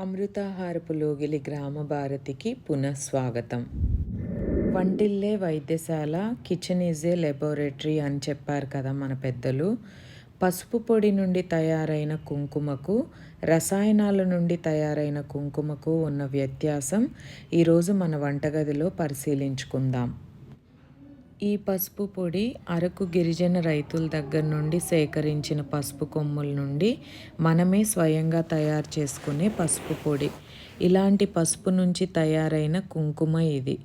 అమృతాహారపు లోగిలి గ్రామ భారతికి పునఃస్వాగతం వంటిల్లే వైద్యశాల కిచెన్ ఈజ్ ఏ లెబొరేటరీ అని చెప్పారు కదా మన పెద్దలు. పసుపు పొడి నుండి తయారైన కుంకుమకు రసాయనాల నుండి తయారైన కుంకుమకు ఉన్న వ్యత్యాసం ఈరోజు మన వంటగదిలో పరిశీలించుకుందాం. ఈ పసుపు పొడి అరకు గిరిజన రైతుల దగ్గర నుండి సేకరించిన పసుపు కొమ్ముల నుండి మనమే స్వయంగా తయారు చేసుకునే పసుపు పొడి. ఇలాంటి పసుపు నుంచి తయారైన కుంకుమ ఇది.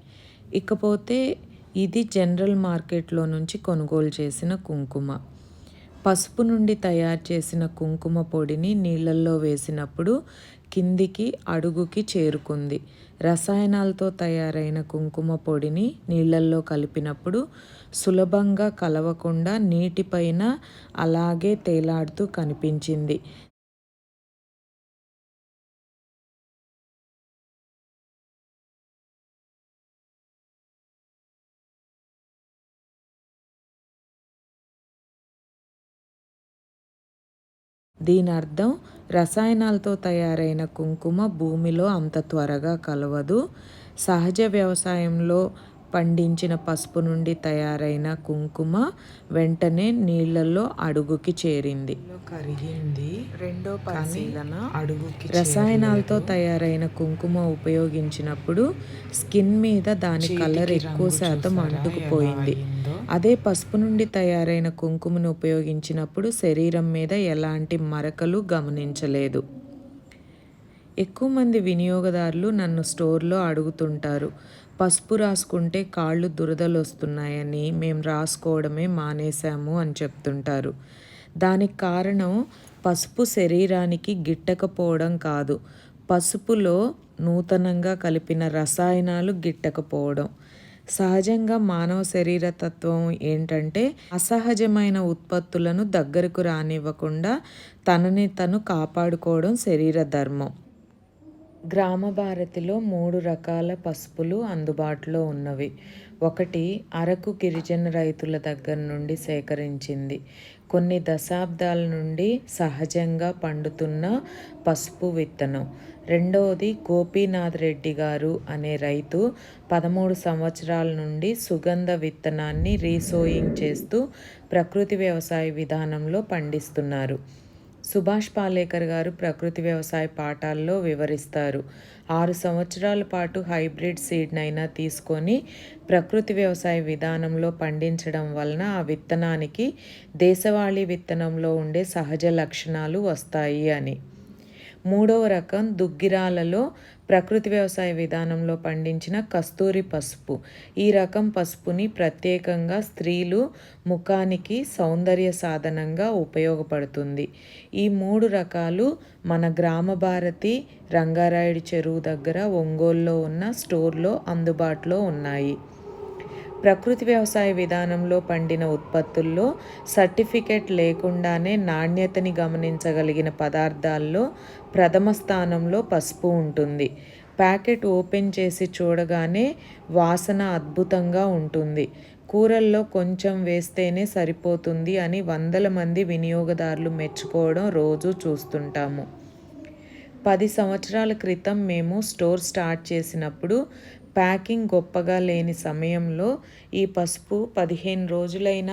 ఇకపోతే ఇది జనరల్ మార్కెట్లో నుంచి కొనుగోలు చేసిన కుంకుమ. పసుపు నుండి తయారు చేసిన కుంకుమ పొడిని నీళ్ళల్లో వేసినప్పుడు కిందికి అడుగుకి చేరుకుంది. రసాయనాలతో తయారైన కుంకుమ పొడిని నీళ్ళల్లో కలిపినప్పుడు సులభంగా కలవకుండా నీటిపైన అలాగే తేలాడుతూ కనిపించింది. దీని అర్థం రసాయనాలతో తయారైన కుంకుమ భూమిలో అంత త్వరగా కలవదు. సహజ వ్యవసాయంలో పండించిన పసుపు నుండి తయారైన కుంకుమ వెంటనే నీళ్ళల్లో అడుగుకి చేరింది. కరిగింది. రెండో పరిశీలన. అడుగుకి రసాయనాలతో తయారైన కుంకుమ ఉపయోగించినప్పుడు స్కిన్ మీద దాని కలర్ ఎక్కువ శాతం అంటుకుపోయింది. అదే పసుపు నుండి తయారైన కుంకుమను ఉపయోగించినప్పుడు శరీరం మీద ఎలాంటి మరకలు గమనించలేదు. ఎక్కువ మంది వినియోగదారులు నన్ను స్టోర్లో అడుగుతుంటారు. పసుపు రాసుకుంటే కాళ్ళు దురదలు వస్తున్నాయని మేము రాసుకోవడమే మానేశాము అని చెప్తుంటారు. దానికి కారణం పసుపు శరీరానికి గిట్టకపోవడం కాదు. పసుపులో నూతనంగా కలిపిన రసాయనాలు గిట్టకపోవడం. సహజంగా మానవ శరీర తత్వం ఏంటంటే అసహజమైన ఉత్పత్తులను దగ్గరకు రానివ్వకుండా తనని తను కాపాడుకోవడం శరీర ధర్మం. గ్రామ భారతిలో మూడు రకాల పసుపులు అందుబాటులో ఉన్నవి. ఒకటి అరకు గిరిజన రైతుల దగ్గర నుండి సేకరించింది. కొన్ని దశాబ్దాల నుండి సహజంగా పండుతున్న పసుపు విత్తనం. రెండవది గోపీనాథ్ రెడ్డి గారు అనే రైతు పదమూడు సంవత్సరాల నుండి సుగంధ విత్తనాన్ని రీసోయింగ్ చేస్తూ ప్రకృతి వ్యవసాయ విధానంలో పండిస్తున్నారు. సుభాష్ పాలేకర్ గారు ప్రకృతి వ్యవసాయ పాఠాల్లో వివరిస్తారు. ఆరు సంవత్సరాల పాటు హైబ్రిడ్ సీడ్నైనా తీసుకొని ప్రకృతి వ్యవసాయ విధానంలో పండించడం వలన ఆ విత్తనానికి దేశవాళీ విత్తనంలో ఉండే సహజ లక్షణాలు వస్తాయి అని. మూడవ రకం దుగ్గిరాలలో ప్రకృతి వ్యవసాయ విధానంలో పండించిన కస్తూరి పసుపు. ఈ రకం పసుపుని ప్రత్యేకంగా స్త్రీలు ముఖానికి సౌందర్య సాధనంగా ఉపయోగపడుతుంది. ఈ మూడు రకాలు మన గ్రామ భారతి రంగారాయుడి చెరువు దగ్గర ఒంగోలులో ఉన్న స్టోర్లో అందుబాటులో ఉన్నాయి. ప్రకృతి వ్యవసాయ విధానంలో పండిన ఉత్పత్తుల్లో సర్టిఫికెట్ లేకుండానే నాణ్యతని గమనించగలిగిన పదార్థాల్లో ప్రథమ స్థానంలో పసుపు ఉంటుంది. ప్యాకెట్ ఓపెన్ చేసి చూడగానే వాసన అద్భుతంగా ఉంటుంది. కూరల్లో కొంచెం వేస్తేనే సరిపోతుంది అని వందల మంది వినియోగదారులు మెచ్చుకోవడం రోజు చూస్తుంటాము. పది సంవత్సరాల క్రితం మేము స్టోర్ స్టార్ట్ చేసినప్పుడు ప్యాకింగ్ గొప్పగా లేని సమయంలో ఈ పసుపు పదిహేను రోజులైన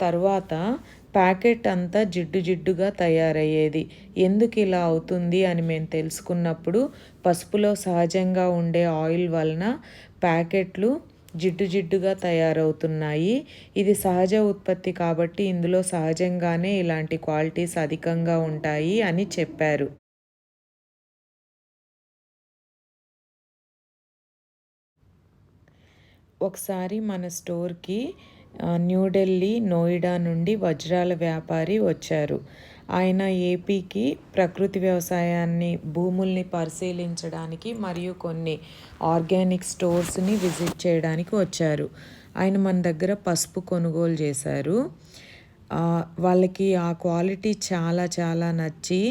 తర్వాత ప్యాకెట్ అంతా జిడ్డు జిడ్డుగా తయారయ్యేది. ఎందుకు ఇలా అవుతుంది అని మేము తెలుసుకున్నప్పుడు పసుపులో సహజంగా ఉండే ఆయిల్ వలన ప్యాకెట్లు జిడ్డు జిడ్డుగా తయారవుతున్నాయి. ఇది సహజ ఉత్పత్తి కాబట్టి ఇందులో సహజంగానే ఇలాంటి క్వాలిటీస్ అధికంగా ఉంటాయి అని చెప్పారు. ఒకసారి మన స్టోర్కి న్యూఢిల్లీ నోయిడా నుండి వజ్రాల వ్యాపారి వచ్చారు. ఆయన ఏపీకి ప్రకృతి వ్యవసాయాన్ని భూముల్ని పరిశీలించడానికి మరియు కొన్ని ఆర్గానిక్ స్టోర్స్ని విజిట్ చేయడానికి వచ్చారు. ఆయన మన దగ్గర పసుపు కొనుగోలు చేశారు. వాళ్ళకి ఆ క్వాలిటీ చాలా చాలా నచ్చి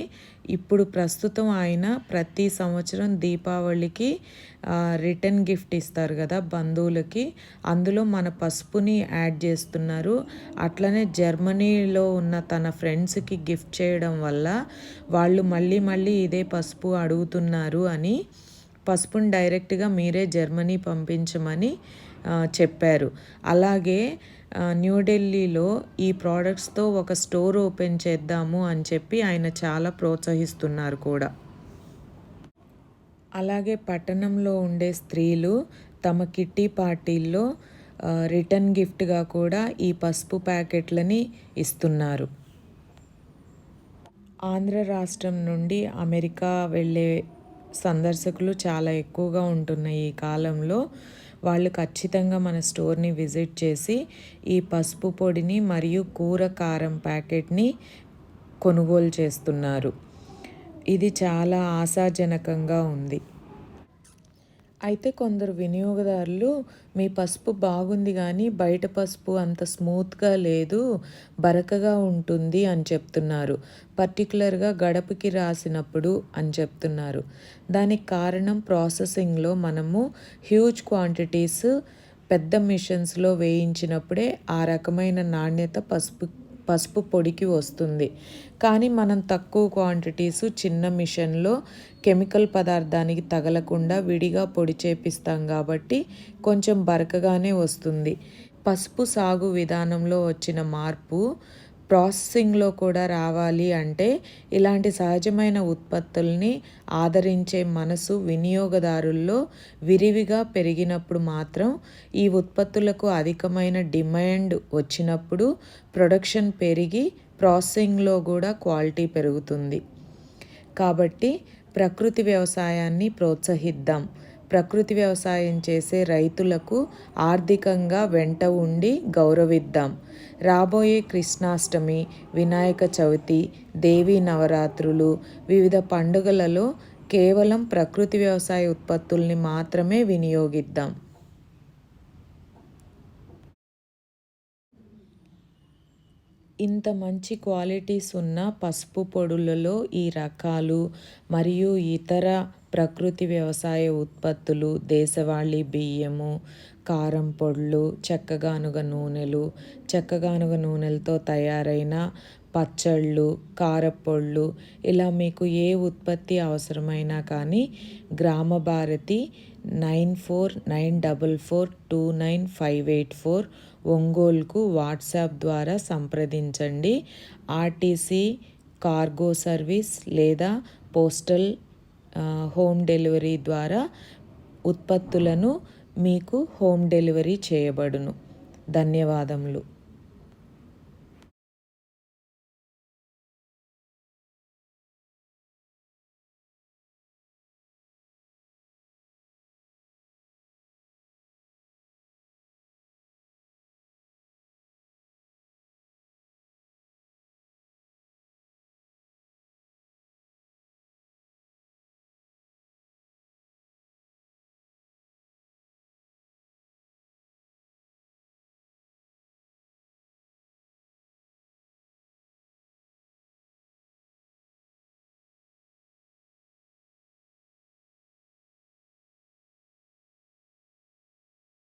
ఇప్పుడు ప్రస్తుతం ఆయన ప్రతి సంవత్సరం దీపావళికి రిటర్న్ గిఫ్ట్ ఇస్తారు కదా బంధువులకి. అందులో మన పసుపుని యాడ్ చేస్తున్నారు. అట్లనే జర్మనీలో ఉన్న తన ఫ్రెండ్స్కి గిఫ్ట్ చేయడం వల్ల వాళ్ళు మళ్ళీ మళ్ళీ ఇదే పసుపు అడుగుతున్నారు అని పసుపుని డైరెక్ట్గా మీరే జర్మనీ పంపించమని చెప్పారు. అలాగే న్యూఢిల్లీలో ఈ ప్రోడక్ట్స్తో ఒక స్టోర్ ఓపెన్ చేద్దాము అని చెప్పి ఆయన చాలా ప్రోత్సహిస్తున్నారు కూడా. అలాగే పట్టణంలో ఉండే స్త్రీలు తమ కిట్టి పార్టీల్లో రిటర్న్ గిఫ్ట్గా కూడా ఈ పసుపు ప్యాకెట్లని ఇస్తున్నారు. ఆంధ్ర రాష్ట్రం నుండి అమెరికా వెళ్ళే సందర్శకులు చాలా ఎక్కువగా ఉంటున్నాయి ఈ కాలంలో. వాళ్ళు ఖచ్చితంగా మన స్టోర్ని విజిట్ చేసి ఈ పసుపు పొడిని మరియు కూర కారం ప్యాకెట్ని కొనుగోలు చేస్తున్నారు. ఇది చాలా ఆశాజనకంగా ఉంది. అయితే కొందరు వినియోగదారులు మీ పసుపు బాగుంది కానీ బయట పసుపు అంత స్మూత్గా లేదు బరకగా ఉంటుంది అని చెప్తున్నారు. పర్టికులర్గా గడపకి రాసినప్పుడు అని చెప్తున్నారు. దానికి కారణం ప్రాసెసింగ్లో మనము హ్యూజ్ క్వాంటిటీస్ పెద్ద మిషన్స్లో వేయించినప్పుడే ఆ రకమైన నాణ్యత పసుపు పసుపు పొడికి వస్తుంది. కానీ మనం తక్కువ క్వాంటిటీస్ చిన్న మిషన్లో కెమికల్ పదార్థానికి తగలకుండా విడిగా పొడి చేపిస్తాం కాబట్టి కొంచెం బరకగానే వస్తుంది. పసుపు సాగు విధానంలో వచ్చిన మార్పు ప్రాసెసింగ్లో కూడా రావాలి అంటే ఇలాంటి సహజమైన ఉత్పత్తుల్ని ఆదరించే మనసు వినియోగదారుల్లో విరివిగా పెరిగినప్పుడు మాత్రం ఈ ఉత్పత్తులకు అధికమైన డిమాండ్ వచ్చినప్పుడు ప్రొడక్షన్ పెరిగి ప్రాసెసింగ్లో కూడా క్వాలిటీ పెరుగుతుంది. కాబట్టి ప్రకృతి వ్యవసాయాన్ని ప్రోత్సహిద్దాం. ప్రకృతి వ్యవసాయం చేసే రైతులకు ఆర్థికంగా వెంట ఉండి గౌరవిద్దాం. రాబోయే కృష్ణాష్టమి వినాయక చవితి దేవీ నవరాత్రులు వివిధ పండుగలలో కేవలం ప్రకృతి వ్యవసాయ ఉత్పత్తుల్ని మాత్రమే వినియోగిద్దాం. ఇంత మంచి క్వాలిటీస్ ఉన్న పసుపు పొడులలో ఈ రకాలు మరియు ఇతర ప్రకృతి వ్యవసాయ ఉత్పత్తులు దేశవాళీ బియ్యము కారం పొడులు చెక్కగానుగ నూనెలు చెక్కగానుగ నూనెలతో తయారైన పచ్చళ్ళు కారపళ్ళు ఇలా మీకు ఏ ఉత్పత్తి అవసరమైనా కానీ Grama Bharati nine four nine double four two nine five eight four ఒంగోలుకు WhatsApp ద్వారా సంప్రదించండి. ఆర్టీసీ కార్గో సర్వీస్ లేదా పోస్టల్ హోమ్ డెలివరీ ద్వారా ఉత్పత్తులను మీకు హోమ్ డెలివరీ చేయబడును. ధన్యవాదములు.